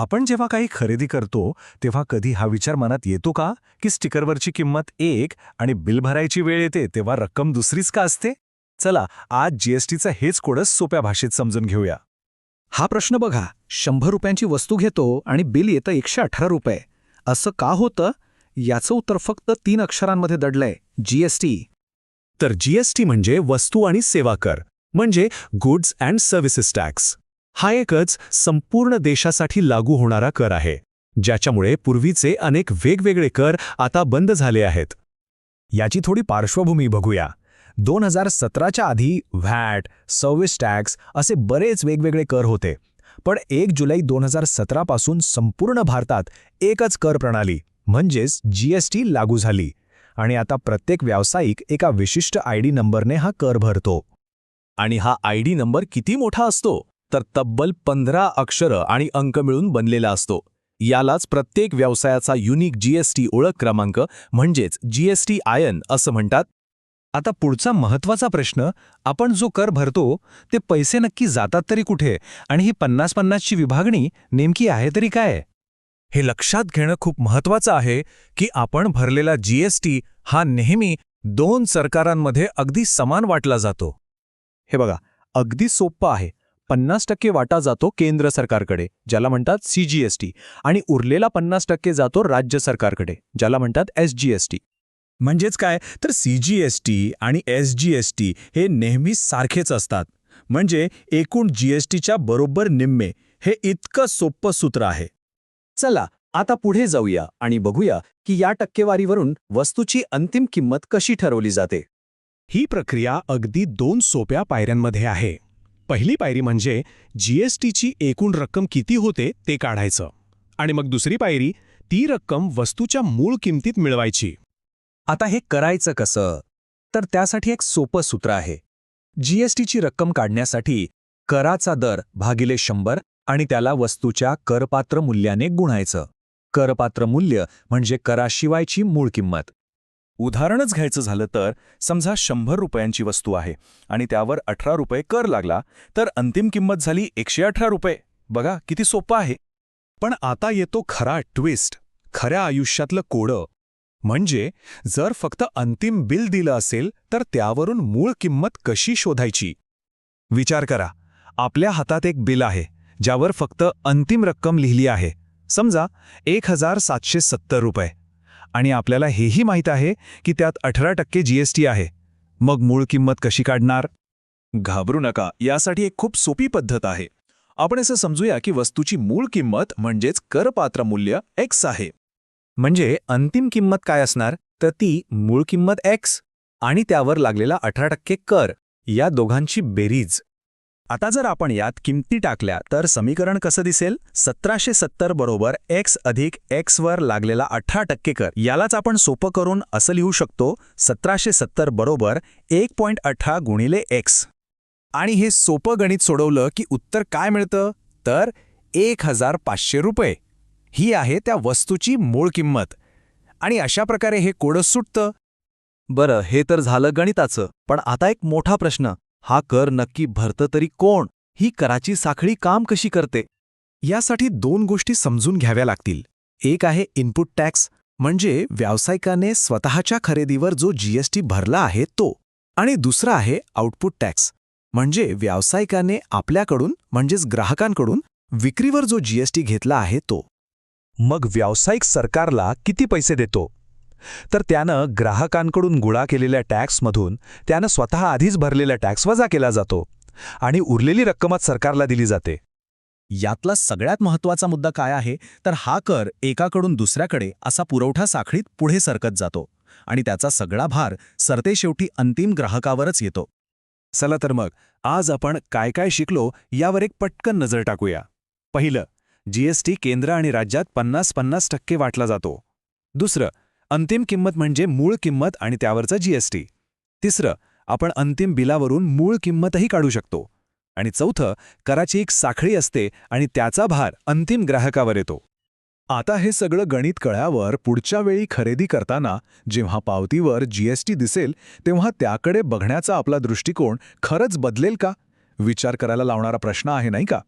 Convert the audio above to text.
आपण जेव्हा काही खरेदी करतो तेव्हा कधी हा विचार मनात येतो का? की स्टिकरवरची किंमत एक आणि बिल भरायची वेळ येते तेव्हा रक्कम दुसरीच का असते? चला आज जीएसटीचं हेच कोडस सोप्या भाषेत समजून घेऊया. हा प्रश्न बघा. शंभर रुपयांची वस्तू घेतो आणि बिल येतं एकशे अठरा रुपये. असं का होतं? याचं उत्तर फक्त तीन अक्षरांमध्ये दडलंय. जीएसटी तर जीएसटी म्हणजे वस्तू आणि सेवा कर. म्हणजे गुड्स अँड सर्व्हिसेस टॅक्स. हा एकच संपूर्ण देशासाठी लागू होणारा कर आहे ज्याच्यामुळे पूर्वीचे अनेक वेगवेगळे कर आता बंद झाले आहेत. याची थोडी पार्श्वभूमी बघूया. दोन हजार सतराच्या आधी व्हॅट सर्व्हिस टॅक्स असे बरेच वेगवेगळे कर होते पण एक जुलै दोन हजार सतरापासून संपूर्ण भारतात एकच कर प्रणाली म्हणजेच जीएसटी लागू झाली आणि आता प्रत्येक व्यावसायिक एका विशिष्ट आय डी नंबरने हा कर भरतो. आणि हा आय डी नंबर किती मोठा असतो? तर तब्बल पंधरा अक्षरं आणि अंक मिळून बनलेला असतो. यालाच प्रत्येक व्यवसायाचा युनिक जीएसटी ओळख क्रमांक म्हणजेच जीएसटी आयन असं म्हणतात. आता पुढचा महत्त्वाचा प्रश्न आपण जो कर भरतो ते पैसे नक्की जातात तरी कुठे? आणि ही पन्नास पन्नासची विभागणी नेमकी आहे तरी काय? हे लक्षात घेणं खूप महत्वाचं आहे की आपण भरलेला जीएसटी हा नेहमी दोन सरकारांमध्ये अगदी समान वाटला जातो. हे बघा अगदी सोप्पं आहे. पन्नास टक्के वाटा जातो केंद्र सरकारकडे ज्याला म्हणतात सीजीएसटी आणि उरलेला पन्नास टक्के जातो राज्य सरकारकडे ज्याला म्हणतात एसजीएसटी म्हणजेच काय? तर सीजीएसटी आणि एसजीएसटी हे नेहमी सारखेच असतात. म्हणजे एकूण जीएसटीच्या बरोबर निम्मे हे इतकं सोपं सूत्र आहे. चला आता पुढे जाऊया आणि बघूया की या टक्केवारीवरून वस्तूची अंतिम किंमत कशी ठरवली जाते. ही प्रक्रिया अगदी दोन सोप्या पायऱ्यांमध्ये आहे. पहिली पायरी म्हणजे जीएसटीची एकूण रक्कम किती होते ते काढायचं. आणि मग दुसरी पायरी ती रक्कम वस्तूच्या मूळ किमतीत मिळवायची. आता हे करायचं कसं? तर त्यासाठी एक सोपं सूत्र आहे. जीएसटीची रक्कम काढण्यासाठी कराचा दर भागिले शंभर आणि त्याला वस्तूच्या करपात्र मूल्याने गुणायचं. करपात्र मूल्य म्हणजे कराशिवायची मूळ किंमत. उदाहरणच घ्यायचं झालं तर समजा शंभर रुपयांची वस्तू आहे आणि त्यावर अठरा रुपये कर लागला तर अंतिम किंमत झाली एकशे अठरा रुपये. बघा किती सोपं आहे. पण आता येतो खरा ट्विस्ट खऱ्या आयुष्यातलं कोडं. म्हणजे जर फक्त अंतिम बिल दिलं असेल तर त्यावरून मूळ किंमत कशी शोधायची? विचार करा. आपल्या हातात एक बिल आहे ज्यावर फक्त अंतिम रक्कम लिहिली आहे. समजा एक हजार सातशे सत्तर रुपये. आणि आपल्याला हेही माहीत आहे की त्यात अठरा टक्के जीएसटी आहे. मग मूळ किंमत कशी काढणार? घाबरू नका यासाठी एक खूप सोपी पद्धत आहे. आपण असं समजूया की वस्तूची मूळ किंमत म्हणजेच करपात्र मूल्य एक्स आहे. म्हणजे अंतिम किंमत काय असणार? तर ती मूळ किंमत एक्स आणि त्यावर लागलेला अठरा टक्के कर या दोघांची बेरीज. आता जर आपण यात किमती टाकल्या तर समीकरण कसं दिसेल? सतराशे सत्तर बरोबर एक्स अधिक एक्सवर लागलेला अठरा टक्के कर. यालाच आपण सोपं करून असं लिहू शकतो सतराशे सत्तर बरोबर एक पॉईंट अठरा गुणिले एक्स आणि हे सोपं गणित सोडवलं की उत्तर काय मिळतं? तर एक हजार पाचशे रुपये. ही आहे त्या वस्तूची मूळ किंमत. आणि अशा प्रकारे हे कोडं सुटतं. बरं हे तर झालं गणिताचं पण आता एक मोठा प्रश्न. हा कर नक्की भरतं तरी कोण? ही कराची साखळी काम कशी करते? यासाठी दोन गोष्टी समजून घ्याव्या लागतील. एक आहे इनपुट टॅक्स म्हणजे व्यावसायिकाने स्वतःच्या खरेदीवर जो जीएसटी भरला आहे तो. आणि दुसरा आहे आउटपुट टॅक्स म्हणजे व्यावसायिकाने आपल्याकडून म्हणजेच ग्राहकांकडून विक्रीवर जो जीएसटी घेतला आहे तो. मग व्यावसायिक सरकारला किती पैसे देतो? तर त्यानं ग्राहकांकडून गोळा केलेल्या टॅक्समधून त्यानं स्वतः आधीच भरलेला टॅक्स वजा केला जातो आणि उरलेली रक्कमच सरकारला दिली जाते. यातला सगळ्यात महत्त्वाचा मुद्दा काय आहे? तर हा कर एकाकडून दुसऱ्याकडे असा पुरवठा साखळीत पुढे सरकत जातो आणि त्याचा सगळा भार सरतेशेवटी अंतिम ग्राहकावरच येतो. चला तर मग आज आपण काय काय शिकलो यावर एक पटकन नजर टाकूया. पहिलं जीएसटी केंद्र आणि राज्यात पन्नास पन्नास टक्के वाटला जातो. दुसरं अंतिम किंमत म्हणजे मूळ किंमत आणि त्यावरचा जीएसटी तिसरं आपण अंतिम बिलावरून मूळ किंमतही काढू शकतो. आणि चौथं कराची एक साखळी असते आणि त्याचा भार अंतिम ग्राहकावर येतो. आता हे सगळं गणित कळ्यावर पुढच्या वेळी खरेदी करताना जेव्हा पावतीवर जीएसटी दिसेल तेव्हा त्याकडे बघण्याचा आपला दृष्टिकोन खरंच बदलेल का? विचार करायला लावणारा प्रश्न आहे नाही का?